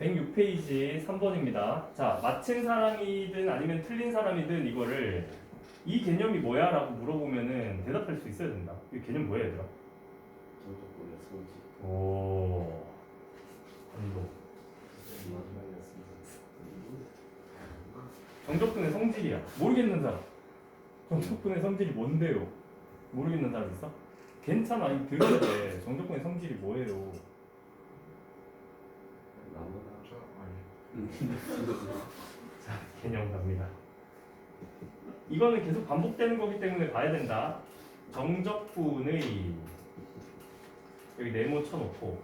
106페이지 3번입니다. 자, 맞힌 사람이든 아니면 틀린 사람이든 이거를 이 개념이 뭐야? 라고 물어보면은 대답할 수 있어야 된다. 이 개념 뭐야, 얘들아? 오. 마지막이었습니다. 정적분의 성질이야. 모르겠는 사람. 정적분의 성질이 뭔데요? 모르겠는 사람 있어? 괜찮아. 이 들어야 돼. 정적분의 성질이 뭐예요? 나무나 자, 개념 갑니다. 이거는 계속 반복되는 거기 때문에 봐야 된다. 정적분의 여기 네모 쳐놓고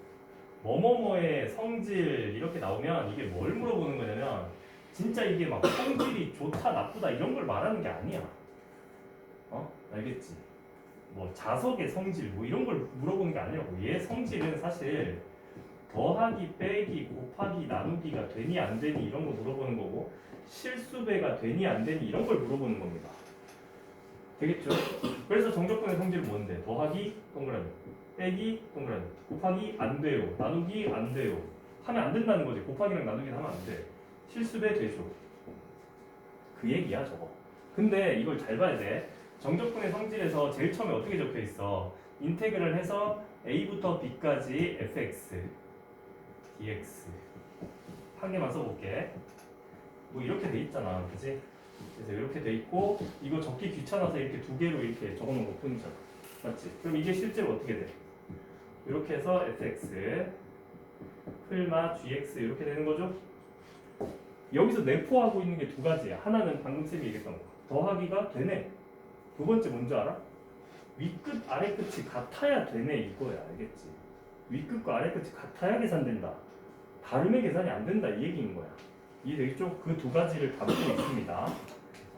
뭐뭐뭐의 성질 이렇게 나오면 이게 뭘 물어보는 거냐면 진짜 이게 막 성질이 좋다 나쁘다 이런 걸 말하는 게 아니야. 어? 알겠지? 뭐 자석의 성질 뭐 이런 걸 물어보는 게 아니라고. 얘 성질은 사실 더하기, 빼기, 곱하기, 나누기가 되니 안 되니 이런 거 물어보는 거고 실수배가 되니 안 되니 이런 걸 물어보는 겁니다. 되겠죠? 그래서 정적분의 성질은 뭔데? 더하기 동그라미, 빼기 동그라미, 곱하기 안 돼요, 나누기 안 돼요. 하면 안 된다는 거지. 곱하기랑 나누기는 하면 안 돼. 실수배 되죠. 그 얘기야 저거. 근데 이걸 잘 봐야 돼. 정적분의 성질에서 제일 처음에 어떻게 적혀 있어? 인테그를 해서 a부터 b까지 fx dx 한 개만 써볼게. 뭐 이렇게 돼 있잖아, 그지? 그래서 이렇게 돼 있고 이거 적기 귀찮아서 이렇게 두 개로 이렇게 적어놓은 것 뿐이잖아, 맞지? 그럼 이게 실제로 어떻게 돼? 이렇게 해서 fx 풀마 gx 이렇게 되는 거죠? 여기서 내포하고 있는 게 두 가지야. 하나는 방금 쌤이 얘기했던 거 더하기가 되네. 두 번째 뭔지 알아? 위끝 아래 끝이 같아야 되네 이거야, 알겠지? 위끝과 아래 끝이 같아야 계산된다. 다름의 계산이 안 된다 이 얘기인 거야. 이해되겠죠? 그 두 가지를 담고 있습니다.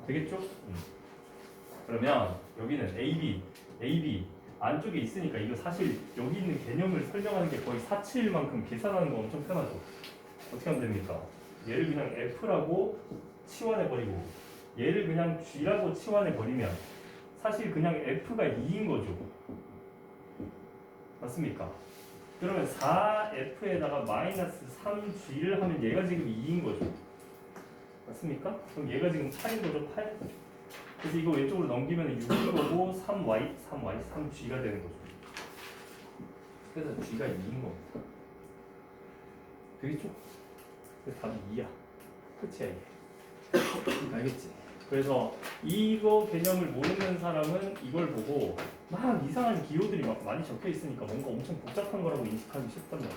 되겠죠? 음. 그러면 여기는 AB, AB 안쪽에 있으니까 이거 사실 여기 있는 개념을 설명하는 게 거의 사치일만큼 계산하는 거 엄청 편하죠. 어떻게 하면 됩니까? 얘를 그냥 F라고 치환해 버리고 얘를 그냥 G라고 치환해 버리면 사실 그냥 F가 2인 거죠. 맞습니까? 그러면 4F에다가 마이너스 3G를 하면 얘가 지금 2인 거죠. 맞습니까? 그럼 얘가 지금 8인 거죠, 8. 그래서 이거 왼쪽으로 넘기면 6인 거고 3Y, 3Y, 3G가 되는 거죠. 그래서 G가 2인 겁니다. 되겠죠? 그래서 답이 2야. 끝이야, 이게. 알겠지? 그래서 이거 개념을 모르는 사람은 이걸 보고 막 이상한 기호들이 막 많이 적혀 있으니까 뭔가 엄청 복잡한 거라고 인식하기 쉽단 말이야.